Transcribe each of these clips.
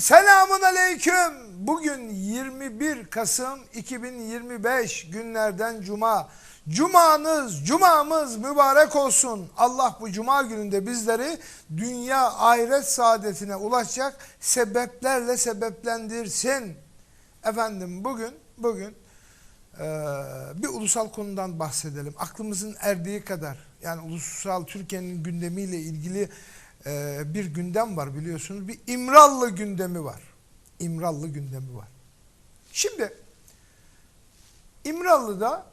selamun aleyküm. Bugün 21 Kasım 2025 günlerden cuma. Cumanız, cumamız mübarek olsun. Allah bu cuma gününde bizleri dünya ahiret saadetine ulaşacak sebeplerle sebeplendirsin. Efendim bugün, bugün eee, bir ulusal konudan bahsedelim. Aklımızın erdiği kadar. Yani ulusal Türkiye'nin gündemiyle ilgili eee, bir gündem var biliyorsunuz. Bir İmrallı gündemi var. İmrallı gündemi var. Şimdi İmrallı'da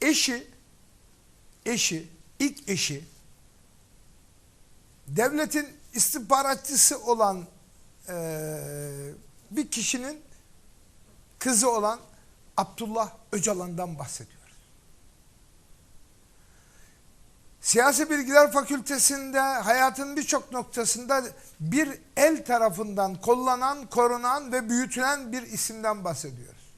eşi, eşi, ilk eşi, devletin istihbaratçısı olan eee, bir kişinin kızı olan Abdullah Öcalan'dan bahsediyoruz. Siyasi Bilgiler Fakültesinde hayatın birçok noktasında bir el tarafından kollanan, korunan ve büyütülen bir isimden bahsediyoruz.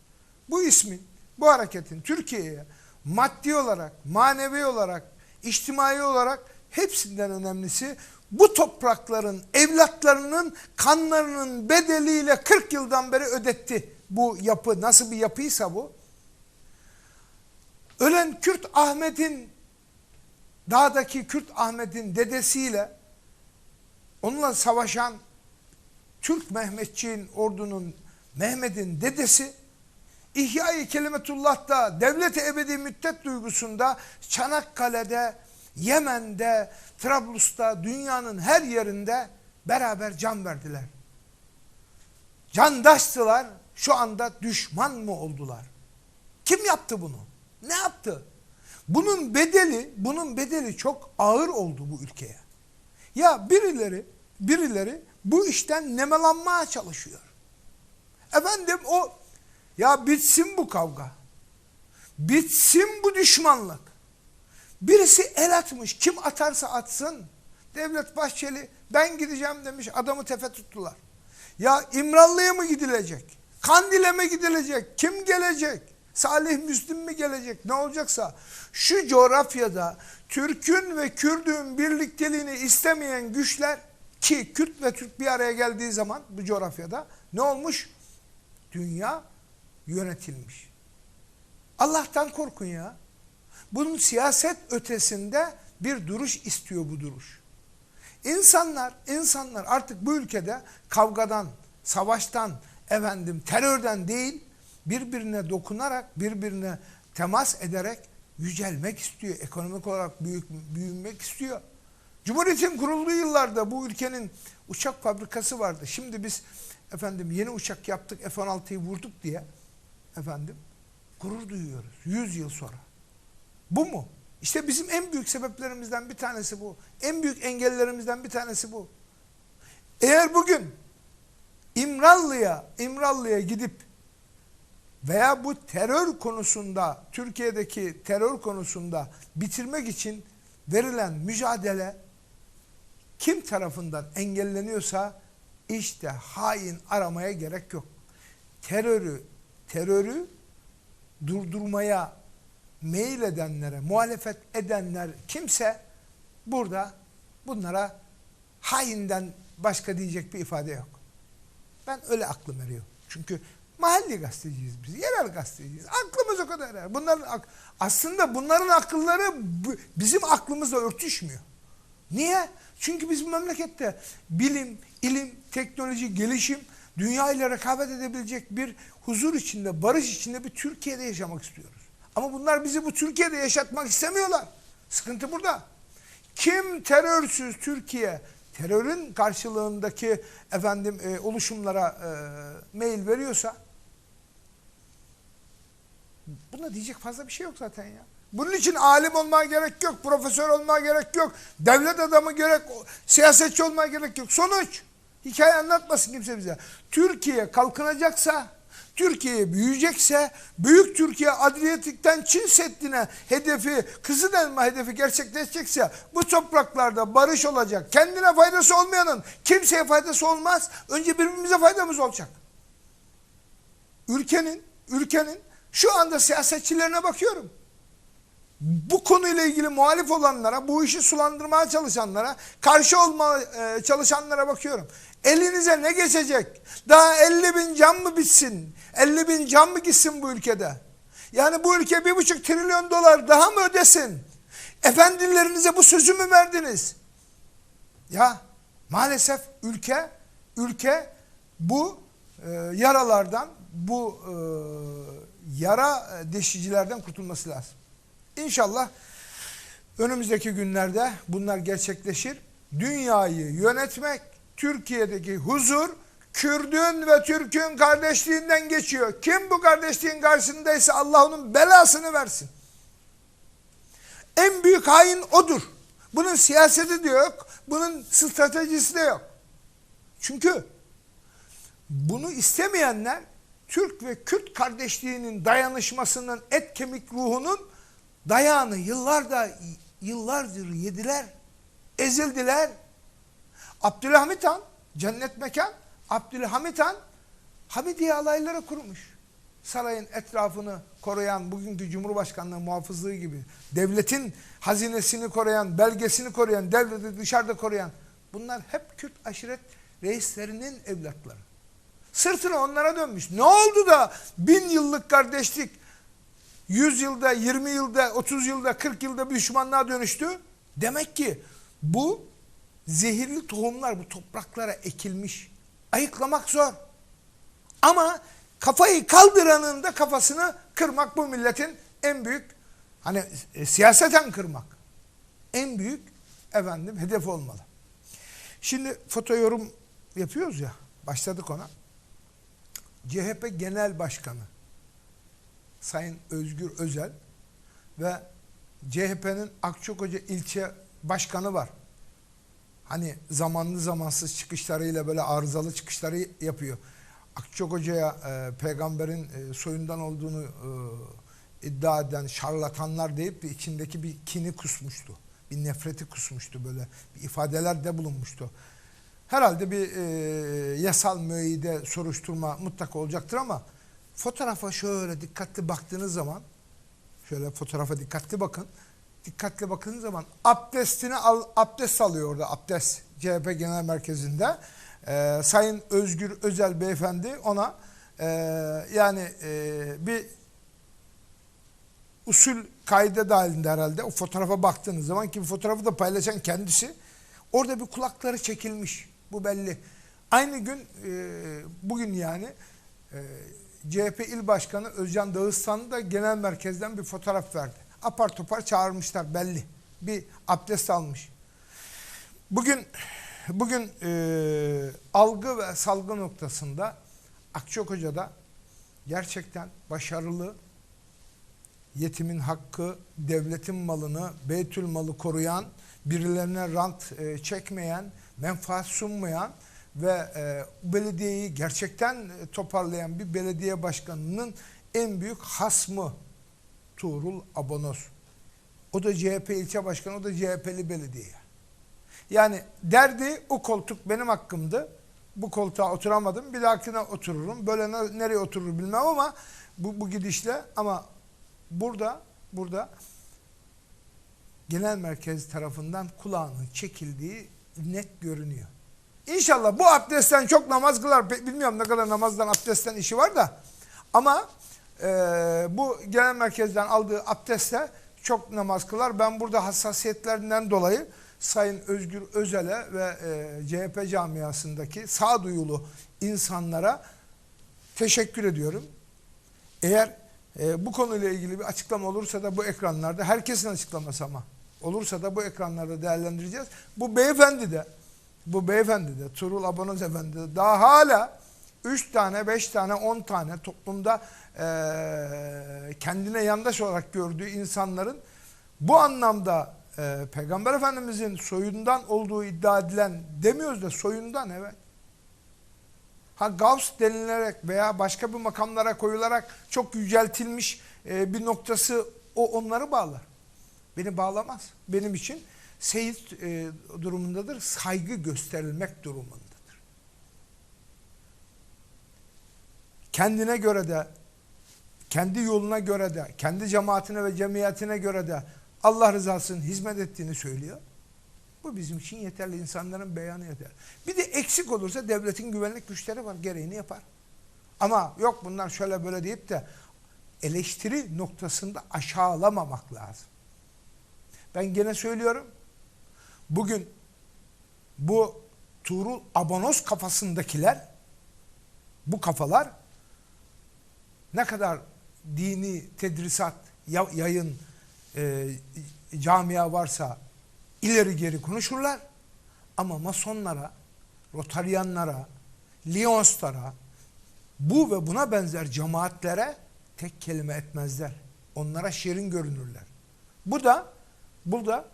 Bu ismin, bu hareketin Türkiye'ye maddi olarak, manevi olarak, içtimai olarak hepsinden önemlisi bu toprakların evlatlarının kanlarının bedeliyle 40 yıldan beri ödetti bu yapı. Nasıl bir yapıysa bu. Ölen Kürt Ahmet'in dağdaki Kürt Ahmet'in dedesiyle onunla savaşan Türk Mehmetçiğin ordunun Mehmet'in dedesi İhya-i Kelimetullah'ta devlet-i ebedi müddet duygusunda Çanakkale'de, Yemen'de, Trablus'ta, dünyanın her yerinde beraber can verdiler. Candaştılar, şu anda düşman mı oldular? Kim yaptı bunu? Ne yaptı? Bunun bedeli, bunun bedeli çok ağır oldu bu ülkeye. Ya birileri, birileri bu işten nemalanmaya çalışıyor. Efendim o ya bitsin bu kavga. Bitsin bu düşmanlık. Birisi el atmış. Kim atarsa atsın. Devlet Bahçeli ben gideceğim demiş. Adamı tefe tuttular. Ya İmrallı'ya mı gidilecek? Kandil'e mi gidilecek? Kim gelecek? Salih Müslim mi gelecek? Ne olacaksa şu coğrafyada Türk'ün ve Kürd'ün birlikteliğini istemeyen güçler ki Kürt ve Türk bir araya geldiği zaman bu coğrafyada ne olmuş? Dünya yönetilmiş. Allah'tan korkun ya. Bunun siyaset ötesinde bir duruş istiyor bu duruş. İnsanlar, insanlar artık bu ülkede kavgadan, savaştan, efendim terörden değil, birbirine dokunarak, birbirine temas ederek yücelmek istiyor. Ekonomik olarak büyük, büyümek istiyor. Cumhuriyetin kurulduğu yıllarda bu ülkenin uçak fabrikası vardı. Şimdi biz efendim yeni uçak yaptık F-16'yı vurduk diye efendim gurur duyuyoruz. 100 yıl sonra. Bu mu? İşte bizim en büyük sebeplerimizden bir tanesi bu. En büyük engellerimizden bir tanesi bu. Eğer bugün İmrallı'ya İmrallı'ya gidip veya bu terör konusunda Türkiye'deki terör konusunda bitirmek için verilen mücadele kim tarafından engelleniyorsa işte hain aramaya gerek yok. Terörü terörü durdurmaya meyil edenlere, muhalefet edenler kimse burada bunlara hainden başka diyecek bir ifade yok. Ben öyle aklım eriyor. Çünkü mahalli gazeteciyiz biz, yerel gazeteciyiz. Aklımız o kadar erer. Bunların aslında bunların akılları bizim aklımızla örtüşmüyor. Niye? Çünkü biz bu memlekette bilim, ilim, teknoloji, gelişim, dünya ile rekabet edebilecek bir huzur içinde, barış içinde bir Türkiye'de yaşamak istiyoruz. Ama bunlar bizi bu Türkiye'de yaşatmak istemiyorlar. Sıkıntı burada. Kim terörsüz Türkiye, terörün karşılığındaki efendim e, oluşumlara e, mail veriyorsa buna diyecek fazla bir şey yok zaten ya. Bunun için alim olmaya gerek yok, profesör olmaya gerek yok, devlet adamı gerek, siyasetçi olmaya gerek yok. Sonuç, hikaye anlatmasın kimse bize. Türkiye kalkınacaksa, Türkiye büyüyecekse, büyük Türkiye Adriyatik'ten Çin Seddi'ne hedefi, Kızılelma hedefi gerçekleşecekse bu topraklarda barış olacak. Kendine faydası olmayanın kimseye faydası olmaz. Önce birbirimize faydamız olacak. Ülkenin, ülkenin şu anda siyasetçilerine bakıyorum. bu konuyla ilgili muhalif olanlara, bu işi sulandırmaya çalışanlara, karşı olma e, çalışanlara bakıyorum. Elinize ne geçecek? Daha 50 bin can mı bitsin? 50 bin can mı gitsin bu ülkede? Yani bu ülke bir buçuk trilyon dolar daha mı ödesin? Efendilerinize bu sözü mü verdiniz? Ya maalesef ülke ülke bu e, yaralardan, bu e, yara deşicilerden kurtulması lazım. İnşallah önümüzdeki günlerde bunlar gerçekleşir. Dünyayı yönetmek, Türkiye'deki huzur, Kürdün ve Türk'ün kardeşliğinden geçiyor. Kim bu kardeşliğin karşısındaysa Allah onun belasını versin. En büyük hain odur. Bunun siyaseti de yok, bunun stratejisi de yok. Çünkü bunu istemeyenler Türk ve Kürt kardeşliğinin dayanışmasının et kemik ruhunun dayağını yıllarda yıllardır yediler, ezildiler. Abdülhamit Han, cennet mekan, Abdülhamit Han Hamidiye alayları kurmuş. Sarayın etrafını koruyan, bugünkü Cumhurbaşkanlığı muhafızlığı gibi, devletin hazinesini koruyan, belgesini koruyan, devleti dışarıda koruyan, bunlar hep Kürt aşiret reislerinin evlatları. Sırtını onlara dönmüş. Ne oldu da bin yıllık kardeşlik 100 yılda, 20 yılda, 30 yılda, 40 yılda bir düşmanlığa dönüştü? Demek ki bu zehirli tohumlar bu topraklara ekilmiş. Ayıklamak zor. Ama kafayı kaldıranın da kafasını kırmak bu milletin en büyük hani e, siyaseten kırmak. En büyük efendim hedef olmalı. Şimdi foto yorum yapıyoruz ya. Başladık ona. CHP Genel Başkanı Sayın Özgür Özel ve CHP'nin Akçakoca ilçe başkanı var. Hani zamanlı zamansız çıkışlarıyla böyle arızalı çıkışları yapıyor. Akçakoca'ya e, peygamberin e, soyundan olduğunu e, iddia eden şarlatanlar deyip de içindeki bir kini kusmuştu. Bir nefreti kusmuştu böyle bir ifadeler de bulunmuştu. Herhalde bir e, yasal müeyyide soruşturma mutlaka olacaktır ama fotoğrafa şöyle dikkatli baktığınız zaman şöyle fotoğrafa dikkatli bakın. Dikkatli bakın zaman abdestini al, abdest alıyor orada abdest CHP Genel Merkezi'nde. Ee, Sayın Özgür Özel Beyefendi ona e, yani e, bir usul kaide dahilinde herhalde o fotoğrafa baktığınız zaman ki fotoğrafı da paylaşan kendisi orada bir kulakları çekilmiş bu belli. Aynı gün e, bugün yani e, CHP İl Başkanı Özcan Dağıstanlı da genel merkezden bir fotoğraf verdi. Apar topar çağırmışlar belli. Bir abdest almış. Bugün bugün e, algı ve salgı noktasında Akçakoca'da gerçekten başarılı yetimin hakkı, devletin malını, beytül malı koruyan, birilerine rant e, çekmeyen, menfaat sunmayan ve e, belediyeyi gerçekten e, toparlayan bir belediye başkanının en büyük hasmı Tuğrul Abonoz. O da CHP ilçe başkanı, o da CHP'li belediye. Yani derdi o koltuk benim hakkımdı. Bu koltuğa oturamadım. Bir dahakine otururum. Böyle nereye oturur bilmem ama bu, bu gidişle ama burada burada genel merkez tarafından kulağının çekildiği net görünüyor. İnşallah bu abdestten çok namaz kılar. Bilmiyorum ne kadar namazdan abdestten işi var da. Ama e, bu genel merkezden aldığı abdestle çok namaz kılar. Ben burada hassasiyetlerinden dolayı Sayın Özgür Özel'e ve e, CHP camiasındaki sağduyulu insanlara teşekkür ediyorum. Eğer e, bu konuyla ilgili bir açıklama olursa da bu ekranlarda, herkesin açıklaması ama olursa da bu ekranlarda değerlendireceğiz. Bu beyefendi de, bu beyefendi de, Turul Abonoz Efendi de daha hala 3 tane, 5 tane, 10 tane toplumda e, kendine yandaş olarak gördüğü insanların bu anlamda e, Peygamber Efendimizin soyundan olduğu iddia edilen demiyoruz da soyundan evet. Ha Gavs denilerek veya başka bir makamlara koyularak çok yüceltilmiş e, bir noktası o onları bağlar. Beni bağlamaz. Benim için seyit e, durumundadır. Saygı gösterilmek durumundadır. Kendine göre de kendi yoluna göre de, kendi cemaatine ve cemiyetine göre de Allah rızasının hizmet ettiğini söylüyor. Bu bizim için yeterli. insanların beyanı yeter. Bir de eksik olursa devletin güvenlik güçleri var. Gereğini yapar. Ama yok bunlar şöyle böyle deyip de eleştiri noktasında aşağılamamak lazım. Ben gene söylüyorum. Bugün bu Tuğrul Abanos kafasındakiler bu kafalar ne kadar dini tedrisat, ya- yayın, e, camia varsa ileri geri konuşurlar. Ama masonlara, rotaryanlara, Lyonslara, bu ve buna benzer cemaatlere tek kelime etmezler. Onlara şirin görünürler. Bu da burada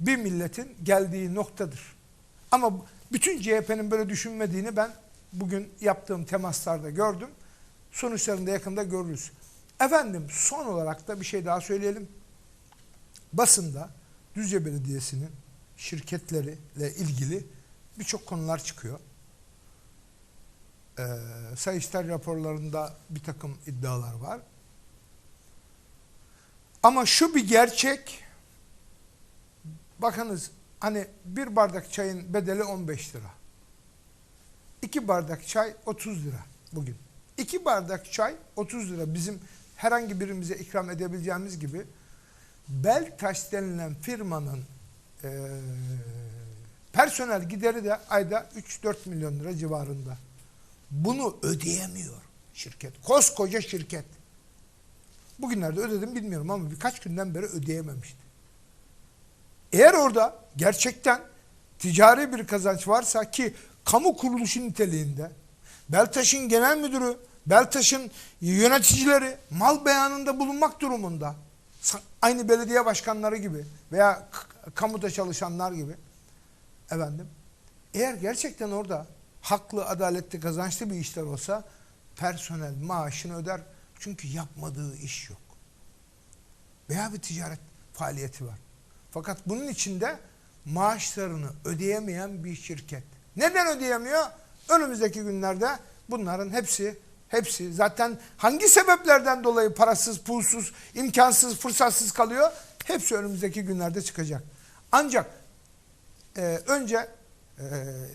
bir milletin geldiği noktadır. Ama bütün CHP'nin böyle düşünmediğini ben bugün yaptığım temaslarda gördüm. Sonuçlarını da yakında görürüz. Efendim son olarak da bir şey daha söyleyelim. Basında Düzce Belediyesi'nin şirketleriyle ilgili birçok konular çıkıyor. Ee, Sayıştay raporlarında bir takım iddialar var. Ama şu bir gerçek, bakınız hani bir bardak çayın bedeli 15 lira. İki bardak çay 30 lira bugün. İki bardak çay 30 lira bizim herhangi birimize ikram edebileceğimiz gibi Beltaş denilen firmanın eee, personel gideri de ayda 3-4 milyon lira civarında. Bunu ödeyemiyor şirket. Koskoca şirket. Bugünlerde ödedim bilmiyorum ama birkaç günden beri ödeyememişti. Eğer orada gerçekten ticari bir kazanç varsa ki kamu kuruluşu niteliğinde Beltaş'ın genel müdürü, Beltaş'ın yöneticileri mal beyanında bulunmak durumunda. Aynı belediye başkanları gibi veya kamuda çalışanlar gibi. Efendim, eğer gerçekten orada haklı, adaletli, kazançlı bir işler olsa personel maaşını öder. Çünkü yapmadığı iş yok. Veya bir ticaret faaliyeti var. Fakat bunun içinde maaşlarını ödeyemeyen bir şirket. Neden ödeyemiyor? Önümüzdeki günlerde bunların hepsi hepsi zaten hangi sebeplerden dolayı parasız, pulsuz, imkansız, fırsatsız kalıyor? Hepsi önümüzdeki günlerde çıkacak. Ancak e, önce e,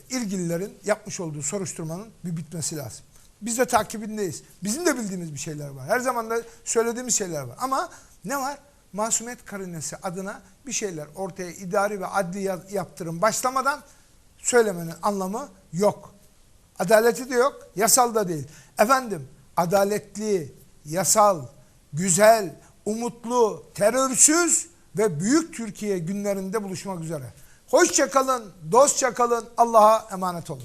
ilgililerin yapmış olduğu soruşturmanın bir bitmesi lazım. Biz de takibindeyiz. Bizim de bildiğimiz bir şeyler var. Her zaman da söylediğimiz şeyler var. Ama ne var? Masumiyet karinesi adına bir şeyler ortaya idari ve adli ya- yaptırım başlamadan söylemenin anlamı yok. Adaleti de yok, yasal da değil. Efendim, adaletli, yasal, güzel, umutlu, terörsüz ve büyük Türkiye günlerinde buluşmak üzere. Hoşça kalın, dostça kalın, Allah'a emanet olun.